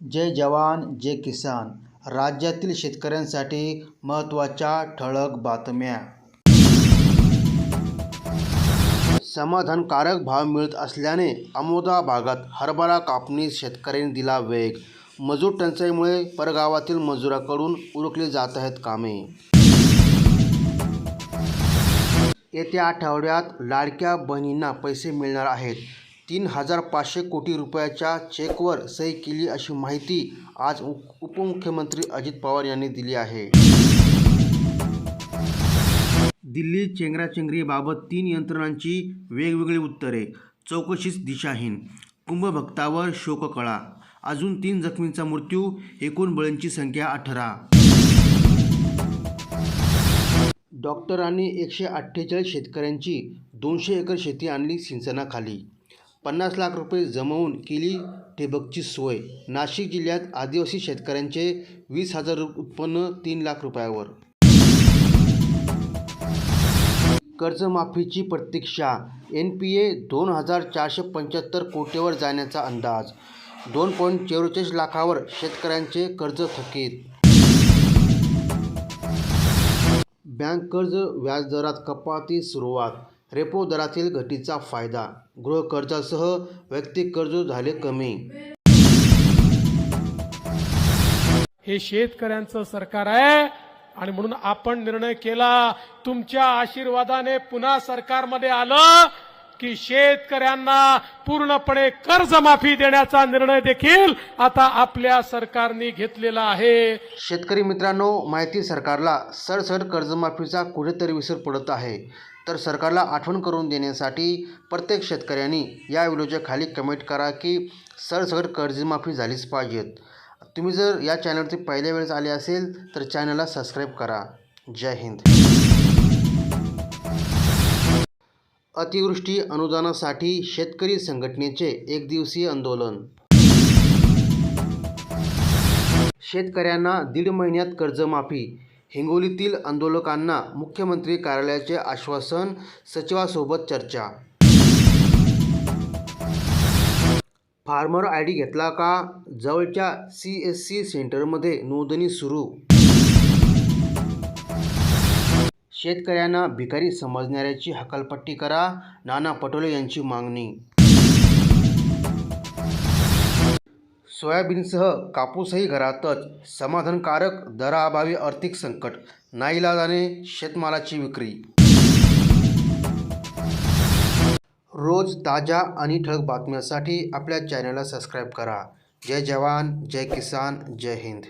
जय जवान जय किसान. राज्यातील शेतकऱ्यांसाठी महत्त्वाच्या ठळक बातम्या. समाधानकारक भाव मिळत असल्याने आमोदा भागात हरभरा कापणीस शेतकऱ्यांनी दिला वेग. मजूर टंचाईमुळे परगावातील मजुराकडून उरकली जात आहेत कामे. येत्या आठवड्यात लाडक्या बहिणींना पैसे मिळणार आहेत. तीन हजार पाचशे कोटी रुपयाच्या चेकवर सही केली अशी माहिती आज उपमुख्यमंत्री अजित पवार यांनी दिली आहे. दिल्ली चेंगराचेंगरीबाबत तीन यंत्रणांची वेगवेगळी उत्तरे. चौकशीस दिशाहीन. कुंभभक्तावर शोककळा. अजून तीन जखमींचा मृत्यू एकूण बळींची संख्या अठरा. डॉक्टरांनी एकशे अठ्ठेचाळीस शेतकऱ्यांची दोनशे एकर शेती आणली सिंचनाखाली. पन्नास लाख रुपये जमवून केली ठिबकची सोय. नाशिक जिल्ह्यात आदिवासी शेतकऱ्यांचे वीस हजार रु उत्पन्न तीन लाख रुपयावर. कर्जमाफीची प्रतीक्षा. एन पी ए दोन हजार चारशे पंच्याहत्तर कोटीवर जाण्याचा अंदाज. दोन पॉईंट चौवेचाळीस लाखावर शेतकऱ्यांचे कर्ज थकीत. बँक कर्ज व्याजदरात कपाती सुरुवात. रेपो दरातील घटीचा फायदा. गृहकर्जासह वैयक्तिक कर्ज झाले कमी. हे शेतकऱ्यांचं सरकार आहे आणि म्हणून आपण निर्णय केला तुमच्या आशीर्वादाने पुन्हा सरकारमध्ये आलं की शेतकऱ्यांना पूर्णपणे कर्जमाफी देण्याचा निर्णय देखील आता आपल्या सरकारने घेतलेला आहे. शेतकरी मित्रांनो माहिती सरकारला सरसर कर्जमाफीचा कुठेतरी विसर पडत आहे. तर सरकारला आठवण करून देण्यासाठी प्रत्येक शेतकऱ्यांनी या व्हिडिओच्या खाली कमेंट करा की सरसकट कर्जमाफी झालीच पाहिजेत. तुम्ही जर या चॅनलवरती पहिल्या वेळेस आले असेल तर चॅनलला सबस्क्राईब करा. जय हिंद. अतिवृष्टी अनुदानासाठी शेतकरी संघटनेचे एकदिवसीय आंदोलन. शेतकऱ्यांना दीड महिन्यात कर्जमाफी हिंगोलीतील आंदोलकांना मुख्यमंत्री कार्यालयाचे आश्वासन सचिवासोबत चर्चा. फार्मर आय डी घेतला का? जवळच्या सी एस सी सेंटरमध्ये नोंदणी सुरू. शेतकऱ्यांना भिकारी समजणाऱ्याची हकालपट्टी करा. नाना पटोले यांची मागणी सोयाबीनसह कापूसही घरातच. समाधानकारक दराअभावी आर्थिक संकट. नाईलाजाने शेतमालाची विक्री. रोज ताज्या आणि ठळक बातम्यांसाठी आपल्या चॅनलला सबस्क्राईब करा. जय जवान जय किसान जय हिंद.